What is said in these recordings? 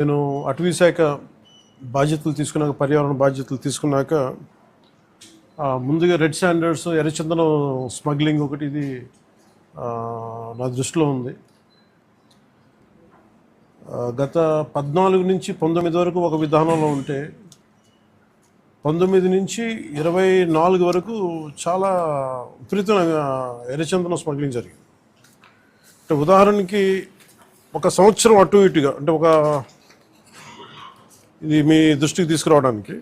నేను అటవీ శాఖ బాధ్యతలు తీసుకున్నాక పర్యావరణ బాధ్యతలు తీసుకున్నాక ముందుగా రెడ్ స్టాండర్డ్స్ ఎర్రచందనం స్మగ్లింగ్ ఒకటి ఇది నా దృష్టిలో ఉంది. గత పద్నాలుగు నుంచి పంతొమ్మిది వరకు ఒక విధానంలో ఉంటే పంతొమ్మిది నుంచి ఇరవై నాలుగు వరకు చాలా విపరీతంగా ఎర్రచందనం స్మగ్లింగ్ జరిగింది. అంటే ఉదాహరణకి ఒక సంవత్సరం అటు ఇటుగా అంటే ఒక ఇది మీ దృష్టికి తీసుకురావడానికి.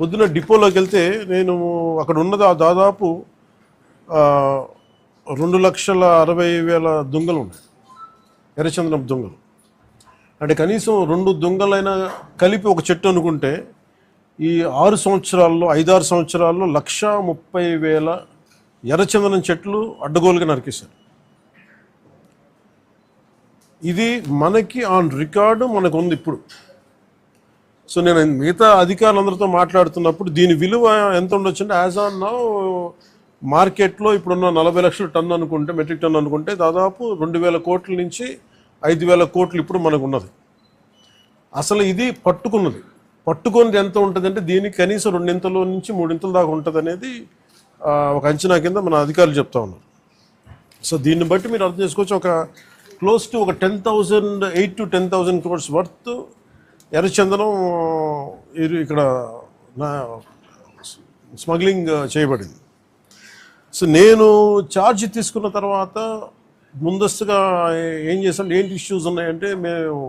పొద్దున డిపోలోకి వెళ్తే నేను అక్కడ ఉన్నది ఆ దాదాపు రెండు లక్షల అరవై వేల దొంగలు ఉన్నాయి. ఎర్రచందనం దొంగలు. అంటే కనీసం రెండు దొంగలైనా కలిపి ఒక చెట్టు అనుకుంటే ఈ ఆరు సంవత్సరాల్లో ఐదారు సంవత్సరాల్లో లక్ష ముప్పై వేల ఎర్రచందనం చెట్లు అడ్డగోలుగా నరికేశారు. ఇది మనకి ఆన్ రికార్డు మనకు ఉంది ఇప్పుడు. సో నేను మిగతా అధికారులందరితో మాట్లాడుతున్నప్పుడు దీని విలువ ఎంత ఉండొచ్చు అంటే యాజ్ ఆన్ నౌ మార్కెట్లో ఇప్పుడున్న నలభై లక్షల టన్ను అనుకుంటే మెట్రిక్ టన్ అనుకుంటే దాదాపు రెండు వేల కోట్ల నుంచి ఐదు వేల కోట్లు ఇప్పుడు మనకు ఉన్నది అసలు ఇది పట్టుకున్నది. పట్టుకున్నది ఎంత ఉంటుందంటే దీనికి కనీసం రెండింతల నుంచి మూడింతల దాకా ఉంటుంది అనేది ఒక అంచనా కింద మన అధికారులు చెప్తా ఉన్నారు. సో దీన్ని బట్టి మీరు అర్థం చేసుకోవచ్చు ఒక క్లోజ్ టు ఒక ten thousand eight to ten thousand crores worth ఎర్రచందనం ఇక్కడ నా స్మగ్లింగ్ చేయబడింది. సో నేను ఛార్జ్ తీసుకున్న తర్వాత ముందస్తుగా ఏం చేశాను ఏంటి ఇష్యూస్ ఉన్నాయంటే మేము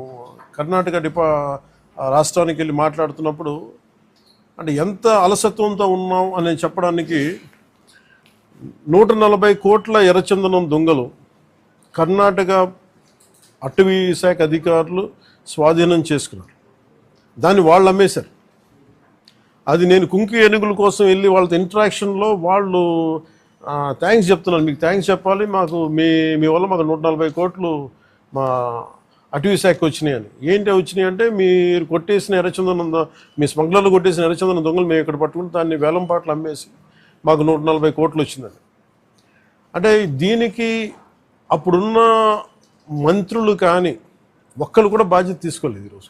కర్ణాటక డిపా రాష్ట్రానికి వెళ్ళి మాట్లాడుతున్నప్పుడు అంటే ఎంత అలసత్వంతో ఉన్నాం అని చెప్పడానికి నూట నలభై కోట్ల ఎర్రచందనం దొంగలు కర్ణాటక అటవీ శాఖ అధికారులు స్వాధీనం చేసుకున్నారు. దాన్ని వాళ్ళు అమ్మేశారు అది నేను కుంకి ఏనుగుల కోసం వెళ్ళి వాళ్ళతో ఇంటరాక్షన్లో వాళ్ళు థ్యాంక్స్ చెప్తున్నాను మీకు థ్యాంక్స్ చెప్పాలి. మాకు మీ మీ వల్ల మాకు నూట నలభై కోట్లు మా అటవీ శాఖకి వచ్చినాయి అని. ఏంటి వచ్చినాయి అంటే మీరు కొట్టేసిన ఎర్రచందనం మీ స్మగ్లర్లు కొట్టేసిన ఎర్రచందనం దొంగలు మేము ఇక్కడ పట్టుకుని దాన్ని వేలం పాటలు అమ్మేసి మాకు నూట నలభై కోట్లు వచ్చిందని. అంటే దీనికి అప్పుడున్న మంత్రులు కానీ ఒక్కరు కూడా బాధ్యత తీసుకోలేదు ఈరోజు.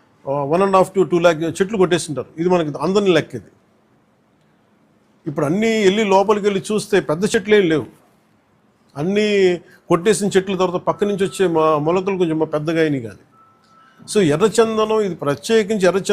one and half to two lakh చెట్లు కొట్టేసింటారు. ఇది మనకి అందని లెక్క ఇది ఇప్పుడు అన్నీ వెళ్ళి లోపలికి వెళ్ళి చూస్తే పెద్ద చెట్లు ఏం లేవు. అన్నీ కొట్టేసిన చెట్ల తర్వాత పక్క నుంచి వచ్చే మా మొలకలు కొంచెం పెద్దగా అయినాయి కానీ. సో ఎర్రచందనం ఇది ప్రత్యేకించి ఎర్రచందనం